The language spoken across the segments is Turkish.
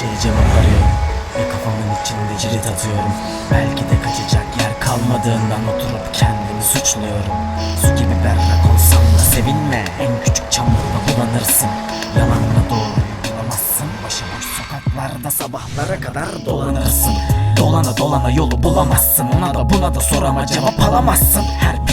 şeyi cama varıyorum Ve kafamın içinde cirit atıyorum. Belki de kaçacak yer kalmadığından oturup kendimi suçluyorum. Su gibi berrak olsam da sevinme. En küçük çamurda bulanırsın. Yalanla doğruyu bulamazsın Başıboş sokaklarda sabahlara kadar dolanırsın. Dolana dolana yolu bulamazsın. Ona da buna da sorama cevap alamazsın. Her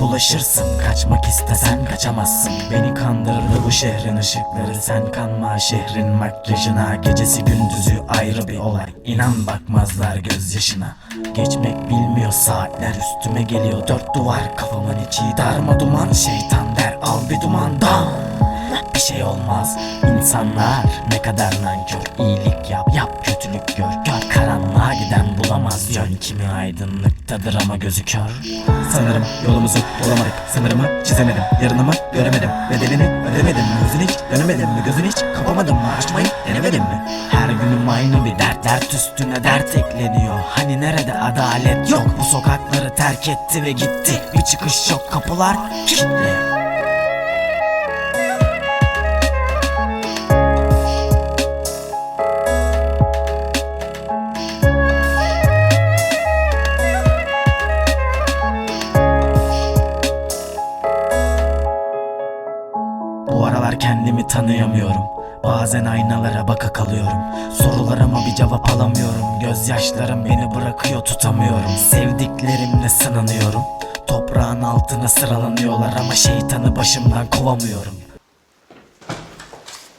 bulaşırsın Kaçmak istesen kaçamazsın. Beni kandırdı bu şehrin ışıkları. Sen kanma şehrin makyajına. Gecesi gündüzü ayrı bir olay. İnan bakmazlar gözyaşına. Geçmek bilmiyor saatler. Üstüme geliyor Dört duvar. Kafamın içi darma duman. Şeytan der al bir dumandan. Bir şey olmaz. İnsanlar ne kadar nankör. İyilik yap yap kötülük gör giden bulamaz yön Kimi aydınlıktadır ama gözü kör Sanırım yolumuzu bulamadık. Sınırımı çizemedim. Yarınımı göremedim. Bedelini ödemedim mi? Gözün hiç dönemedim mi? Gözün hiç kapamadım mı? Açmayı denemedim mi? Her günüm aynı bir dert. Dert üstüne dert ekleniyor. Hani nerede adalet yok? Bu sokakları terk etti ve gitti. Bir çıkış yok. Kapılar kilitli kendimi tanıyamıyorum. Bazen aynalara baka kalıyorum. Sorularıma bir cevap alamıyorum. Gözyaşlarım beni bırakıyor tutamıyorum. Sevdiklerimle sınanıyorum. Toprağın altına sıralanıyorlar ama şeytanı başımdan kovamıyorum